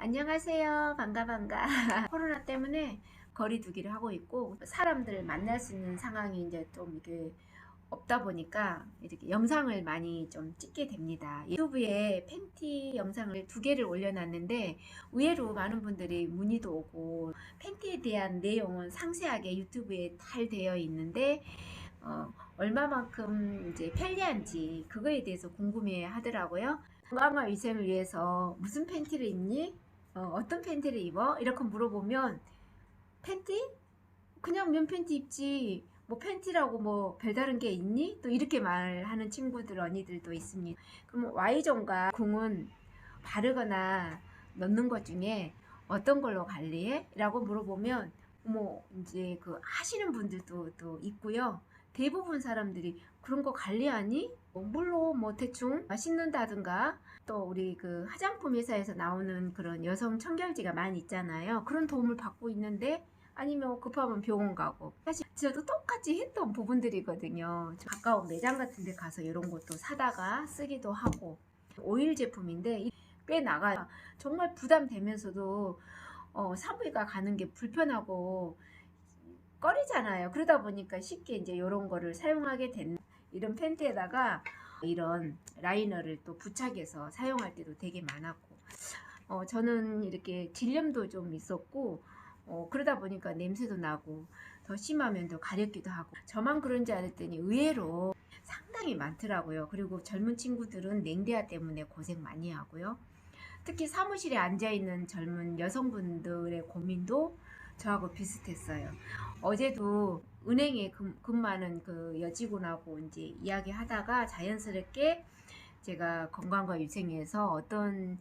안녕하세요. 반가 반가. 코로나 때문에 거리 두기를 하고 있고 사람들을 만날 수 있는 상황이 이제 좀 이게 없다 보니까 이렇게 영상을 많이 좀 찍게 됩니다. 유튜브에 팬티 영상을 두 개를 올려놨는데 의외로 많은 분들이 문의도 오고 팬티에 대한 내용은 상세하게 유튜브에 잘 되어 있는데 어, 얼마만큼 이제 편리한지 그거에 대해서 궁금해 하더라고요. 건강과 위생을 위해서 무슨 팬티를 입니? 어, 떤 팬티를 입어? 이렇게 물어보면 팬티? 그냥 면 팬티 입지. 뭐 팬티라고 뭐 별다른 게 있니? 또 이렇게 말하는 친구들 언니들도 있습니다. 그럼 Y존과 궁은 바르거나 넣는 것 중에 어떤 걸로 관리해? 라고 물어보면 뭐 이제 그 하시는 분들도 또 있고요. 대부분 사람들이 그런 거 관리하니? 뭐 물론 뭐 대충 씻는다든가 또 우리 그 화장품 회사에서 나오는 그런 여성 청결제가 많이 있잖아요. 그런 도움을 받고 있는데 아니면 급하면 병원 가고 사실 저도 똑같이 했던 부분들이거든요. 저 가까운 매장 같은 데 가서 이런 것도 사다가 쓰기도 하고 오일 제품인데 꽤 나가요. 정말 부담되면서도 어, 사부가 가는 게 불편하고 꺼리잖아요. 그러다 보니까 쉽게 이제 이런 거를 사용하게 된 이런 팬티에다가 이런 라이너를 또 부착해서 사용할 때도 되게 많았고 어, 저는 이렇게 질염도 좀 있었고 어, 그러다 보니까 냄새도 나고 더 심하면 더 가렵기도 하고 저만 그런지 알았더니 의외로 상당히 많더라고요. 그리고 젊은 친구들은 냉대화 때문에 고생 많이 하고요. 특히 사무실에 앉아 있는 젊은 여성분들의 고민도 저하고 비슷했어요. 어제도 은행에 근, 근무하는 그 여직원하고 이제 이야기하다가 자연스럽게 제가 건강과 위생에서 어떤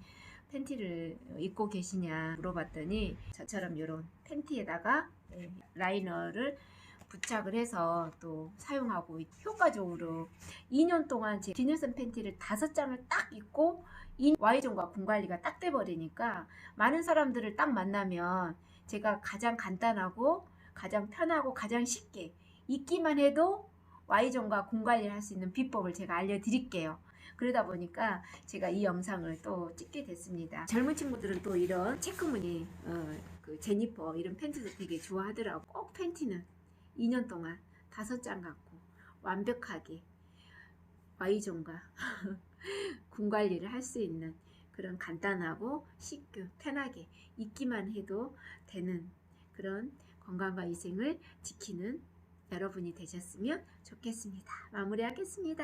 팬티를 입고 계시냐 물어봤더니 저처럼 이런 팬티에다가 예, 라이너를 부착을 해서 또 사용하고 있- 효과적으로 2년 동안 제 기능성 팬티를 다섯 장을 딱 입고 이 Y존과 군 관리가 딱 돼버리니까 많은 사람들을 딱 만나면 제가 가장 간단하고 가장 편하고 가장 쉽게 입기만 해도 Y존과 군관리를 할 수 있는 비법을 제가 알려드릴게요. 그러다 보니까 제가 이 영상을 또 찍게 됐습니다. 젊은 친구들은 또 이런 체크무늬, 어, 그 제니퍼 이런 팬티도 되게 좋아하더라고. 꼭 팬티는 2년 동안 다섯 장 갖고 완벽하게 Y존과 군 관리를 할 수 있는 그런 간단하고 쉽고 편하게 입기만 해도 되는 그런 건강과 위생을 지키는 여러분이 되셨으면 좋겠습니다. 마무리하겠습니다.